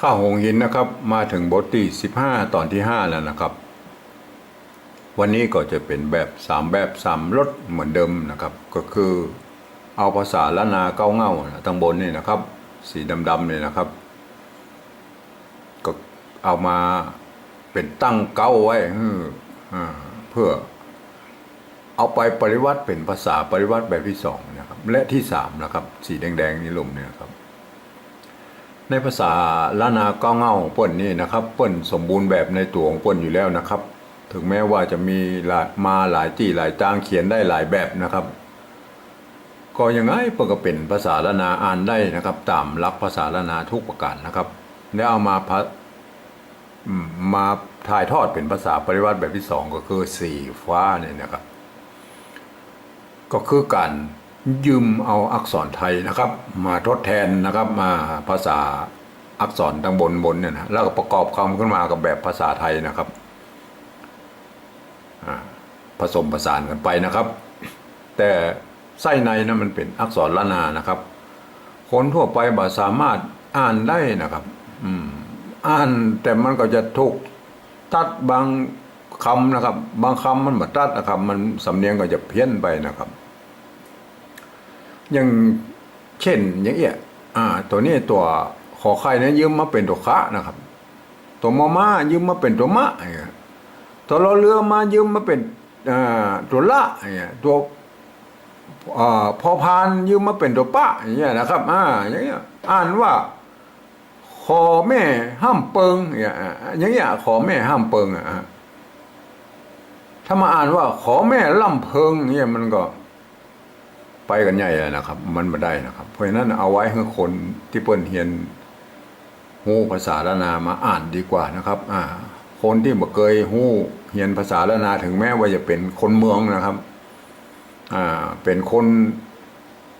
ข้าวหงหินนะครับมาถึงบทที่15 ตอนที่ 5 แล้วนะครับ วันนี้ก็จะเป็นแบบ 3 แบบ3รสเหมือนเดิมนะครับ ก็คือเอาภาษาละนาเก้าเง่าตั้งบนนี่นะครับ สีดำๆนี่นะครับ ก็เอามาเป็นตั้งเก้าไว้เพื่อ เอาไปปริวัติเป็นภาษาปริวัติแบบที่สองนะครับ และที่สามนะครับ สีแดงๆนี่ลมเนี่ยนะครับ ในภาษาล้านนาก้าเง่าปิ้นนี่นะครับปิ้นสมบูรณ์แบบในตัวของปิ้นอยู่แล้วนะครับ ถึงแม้ว่าจะมีหลายมาหลายที่หลายจางเขียนได้หลายแบบนะครับ ก็ยังไงเปิ้นก็เป็นภาษาล้านนาอ่านได้นะครับ ตามหลักภาษาล้านนาทุกประการนะครับ แล้วเอามาพะอืมมาถ่ายทอดเป็นภาษาปริวัติแบบที่สองก็คือสีฟ้าเนี่ยนะครับ ก็คือการ ยืมเอาอักษรไทยนะครับ มาทดแทนนะครับมาภาษาอักษรทางบนบนเนี่ยนะแล้วก็ประกอบคำขึ้นมากับแบบภาษาไทยนะครับผสมผสานกันไปนะครับ แต่ไส้ในนะมันเป็นอักษรละนานะครับ คนทั่วไปบ่สามารถอ่านได้นะครับอ่านแต่มันก็จะถูกตัดบางคำนะครับ บางคำมันบ่ตัดนะครับ มันสำเนียงก็จะเพี้ยนไปนะครับ อย่างเช่นอย่างเอี้ยอ่า ตัวนี้ตัวขอไข่เนี่ยยืมมาเป็นตัวคะนะครับ ตัวมอมายืมมาเป็นตัวมะอย่างเงี้ยตัวรอเรือมายืมมาเป็นอ่าตัวละอย่างเงี้ยตัวอพอพานยืมมาเป็นตัวปะอย่างเงี้ยนะครับ อ่าอย่างเงี้ยอ่านว่าขอแม่ห้ามเปิงอย่างเงี้ยอย่างเงี้ยขอแม่ห้ามเปิงอะถ้ามาอ่านว่าขอแม่ล่ำเพิงอย่างเงี้ยมันก็ ไปกันใหญ่แล้วนะครับ มันมาได้นะครับ เพราะฉะนั้นเอาไว้ให้คนที่เปิ้นเฮียนฮู้ภาษาละนามาอ่านดีกว่านะครับ อ่า คนที่บ่เคยฮู้เฮียนภาษาละนาถึงแม้ว่าจะเป็นคนเมืองนะครับ อ่า เป็นคน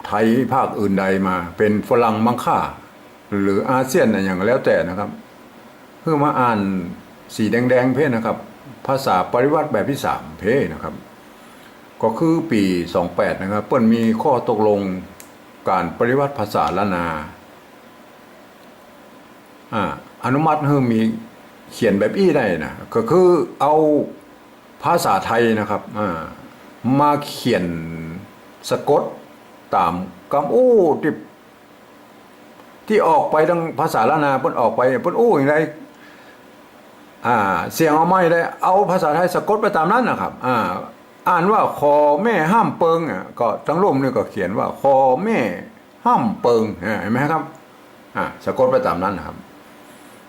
ไทยภาคอื่นใดมา เป็นฝรั่งมังค่าหรืออาเซียนอะไรอย่างแล้วแต่นะครับ เพื่อมาอ่านสีแดงๆ เพ่นะครับ ภาษาปริวัติแบบที่สามเพ่นะครับ ก็คือปี 28 นะครับ เปิ้นมีข้อตกลงการปริวัติภาษาละนาอ่าอนุมัติให้มีเขียนแบบอี้ได้นะก็คือเอาภาษาไทยนะครับอ่ามาเขียนสะกดตามคำอู้ที่ที่ออกไปทางภาษาละนาเปิ้นออกไปเปิ้นอู้อย่างไรอ่าเสียงเอาไม่ได้เอาภาษาไทยสะกดไปตามนั้นนะครับอ่า อ่านว่าคอแม่ห้ามเปิงอะก็ทั้งร่มนี่ก็เขียนว่าคอแม่ห้ามเปิงเห็นไหมครับอ่าสะกดไปตามนั้นนะครับ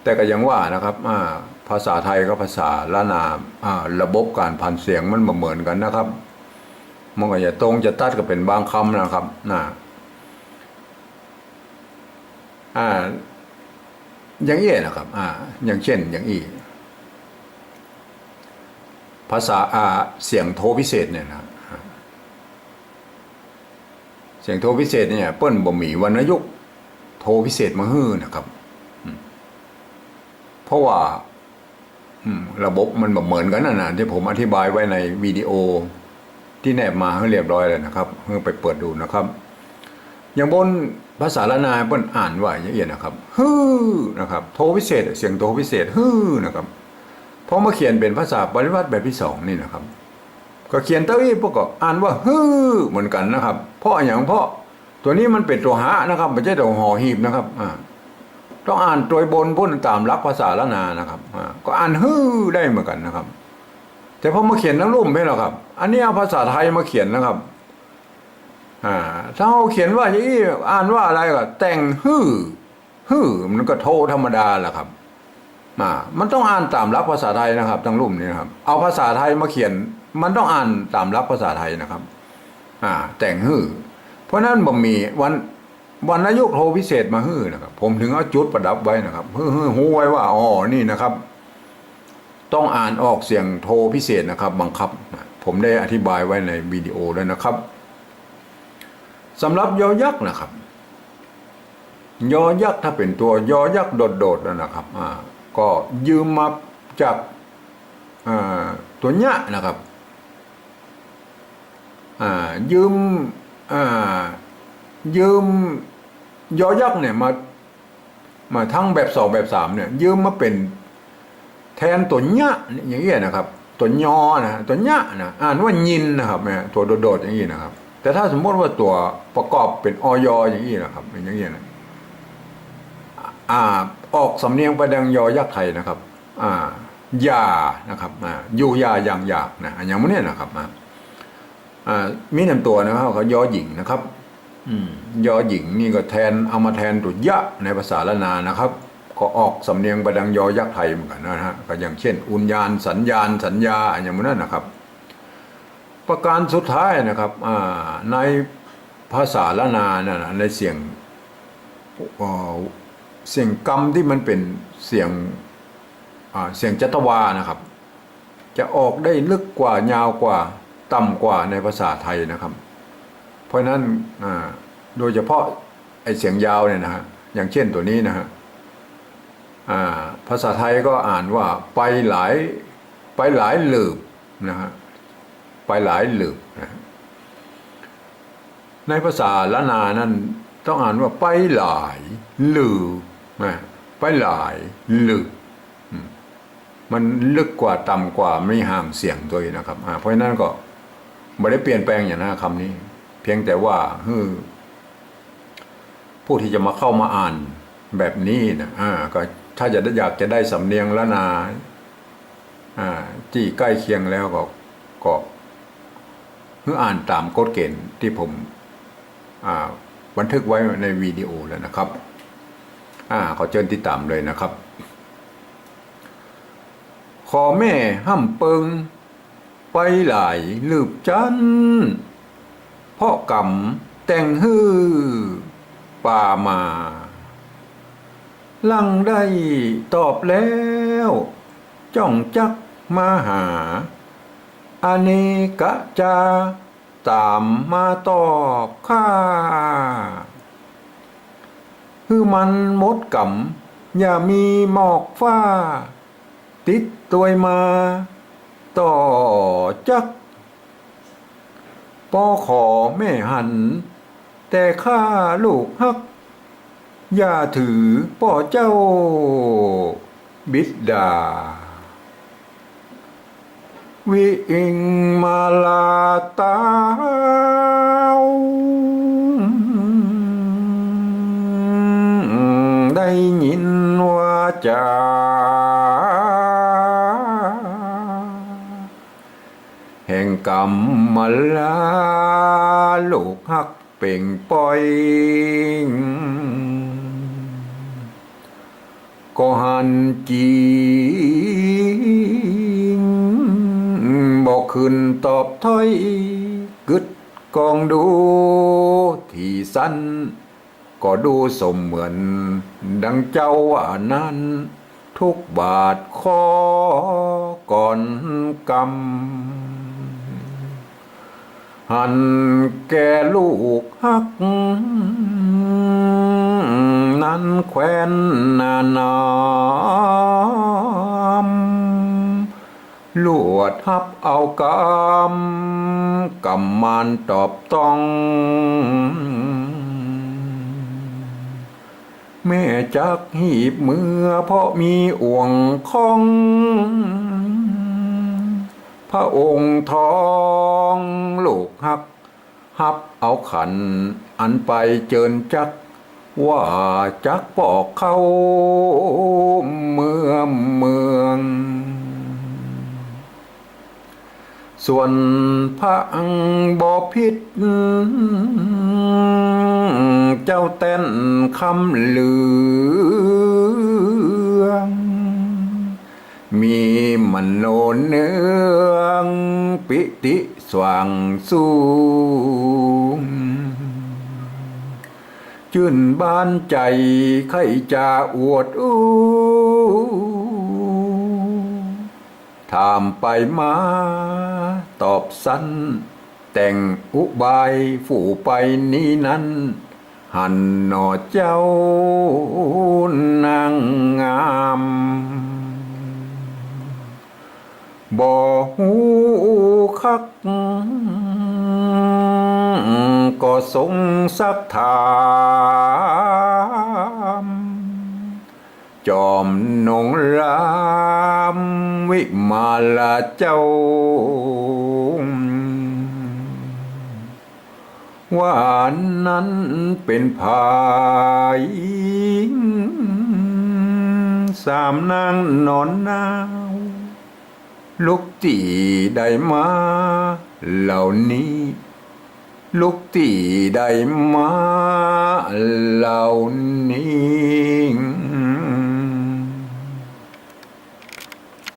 แต่ก็ยังว่านะครับอ่าภาษาไทยกับภาษาละนาอ่าระบบการพันเสียงมันเหมือนกันนะครับมันก็จะตรงจะตัดก็เป็นบางคำนะครับนะอ่าอย่างนี้นะครับ อ่า อย่างเช่น อย่างอี ภาษาอาเสียงโทพิเศษเนี่ยนะเสียงโทพิเศษเนี่ยเปิ้นบ่มีวรรณยุกโทพิเศษมาฮื้อนะครับเพราะว่าระบบมันแบ่เหมือนกันนะนะที่ผมอธิบายไว้ในวิดีโอที่แนบมาให้เรียบร้อยเลยนะครับเพื่อไปเปิดดูนะครับ อย่างบนภาษาละนาเปิ้นอ่านว่าอย่างเอียดนะครับฮื้อนะครับ โทพิเศษ เสียงโทพิเศษฮื้อนะครับ พอมาเขียนเป็นภาษาปริวัติแบบที่สองนี่นะครับ ก็เขียนเต้าอี้พวกก็อ่านว่าฮือเหมือนกันนะครับ เพราะอย่างเพราะตัวนี้มันเป็นตัวหานะครับไม่ใช่ตัวหอหีบนะครับอ่าต้องอ่านตัวบนพ้นตามหลักภาษาละนานะครับอ่าก็อ่านฮือได้เหมือนกันนะครับ แต่พอมาเขียนทั้งรูปไม่หรอครับ อันนี้เอาภาษาไทยมาเขียนนะครับอ่าถ้าเราเขียนว่าอย่างนี้อ่านว่าอะไรก็แต่งฮือฮือมันก็โทธรรมดาแหละครับ อ่ามันต้องอ่านตามหลักภาษาไทยนะครับทั้งรุ่มนี้นะครับ เอาภาษาไทยมาเขียน มันต้องอ่านตามหลักภาษาไทยนะครับ อ่า แต่งฮื้อเพราะนั้นบ่มีวันวันนายกโทพิเศษมาฮื้อนะครับ ผมถึงเอาจุดประดับไว้นะครับฮื้อฮื้อหูไว้ว่าอ๋อนี่นะครับ ต้องอ่านออกเสียงโทพิเศษนะครับ บังคับ ผมได้อธิบายไว้ในวิดีโอแล้วนะครับสำหรับยอยักษ์นะครับ ยอยักษ์ถ้าเป็นตัวยอยักษ์โดดๆแล้วนะครับ อ่า ก็ยืมมาจากตัวเนี้ยนะครับยืมยืมยอยักษ์เนี่ยมามาทั้งแบบสองแบบสามเนี่ยยืมมาเป็นแทนตัวเนี้ยอย่างเงี้ยนะครับ ตัวยอนะตัวเนี้ยนะอ่านว่ายินนะครับแม่ยตัวโดดๆอย่างนี้นะครับ แต่ถ้าสมมติว่าตัวประกอบเป็นออยอย่างนี้นะครับอย่างนี้ยนะ อ่าออกสำเนียงประดังยอยักษ์ไทยนะครับอ่ายานะครับอ่าอยู่ยาอย่างอยากนะอย่างมันเนี่ยนะครับอ่าอ่ามีนำตัวนะครับเขายอหญิงนะครับอืมยอหญิงนี่ก็แทนเอามาแทนตัวยะในภาษาละนานะครับ ก็ออกสำเนียงประดังยอยักษ์ไทยเหมือนกันนะฮะก็อย่างเช่น อุญญาณสัญญาณสัญญาอย่างนั้นนะครับ ประการสุดท้ายนะครับอ่าในภาษาละนานะนะในเสียง เสียงกรรมที่มันเป็นเสียงเสียงจัตวานะครับ จะออกได้ลึกกว่ายาวกว่าต่ำกว่าในภาษาไทยนะครับ เพราะนั้นโดยเฉพาะไอเสียงยาวเนี่ยนะฮะอย่างเช่นตัวนี้นะฮะภาษาไทยก็อ่านว่าไปหลายไปหลายหลืบนะฮะไปหลายหลืบนะในภาษาละนานั้นต้องอ่านว่าไปหลายหลืบ นะไปหลายลืบมันลึกกว่าต่ำกว่าไม่ห่างเสียงตัวนะครับเพราะฉะนั้นก็ไม่ได้เปลี่ยนแปลงอย่างนั้นคำนี้ เพียงแต่ว่าฮือผู้ที่จะมาเข้ามาอ่านแบบนี้นะอ่าก็ถ้าจะอยากจะได้สำเนียงละนาอ่าที่ใกล้เคียงแล้วก็ก็เพื่ออ่านตามกฎเกณฑ์ที่ผมอ่าบันทึกไว้ในวิดีโอแล้วนะครับ อ่าขอเชิญติดตามเลยนะครับ ขอแม่ห้ำเปิง ไปหลายลืบจันพ่อกำแต่งฮือป่ามาลังได้ตอบแล้ว จ้องจักมาหา อเนกะจา ตามมาตอบข้า คือมันมดกำอย่ามีหมอกฟ้า ติดตัวมา ต่อจักปอขอแม่หัน แต่ข้าลูกฮัก อย่าถือป่อเจ้า บิดดา วิอิงมาลาตา จาแห่งกรรมมาลาลูกหักเป่งปอยก็หันจีงบอกขึ้นตอบถ้อยกึดกองดูที่สั้น ก็ดูสมเหมือน ดังเจ้าว่านั้น ทุกบาทคอก่อนกรรม หันแก่ลูกฮัก นั้นแควนนานามลวดฮับเอากรรมกำมานตอบต้อง แม่จักหีบเมื่อเพราะมีอ่วงคอง พระองค์ทองลูกหักฮับเอาขัน อันไปเจินจัก ว่าจักปอกเข้าเมืองเมือง ส่วนพระอังบอพิษ เจ้าเต้นคำเลือง มีมันโนเนืองปิติสว่างสูงชื่นบานใจใครจะอวดอู้ถามไปมา ตอบสั้น แต่งอุบายฝูไปนี้นั้น หันหนอเจ้านางงามบ่หูคัก หวานงรามวิมาลาเจ้าว่านั้นเป็นภายสามนางนอนนาวลูกตีได้มาเหล่านี้ ลูกตีได้มาเหล่านี้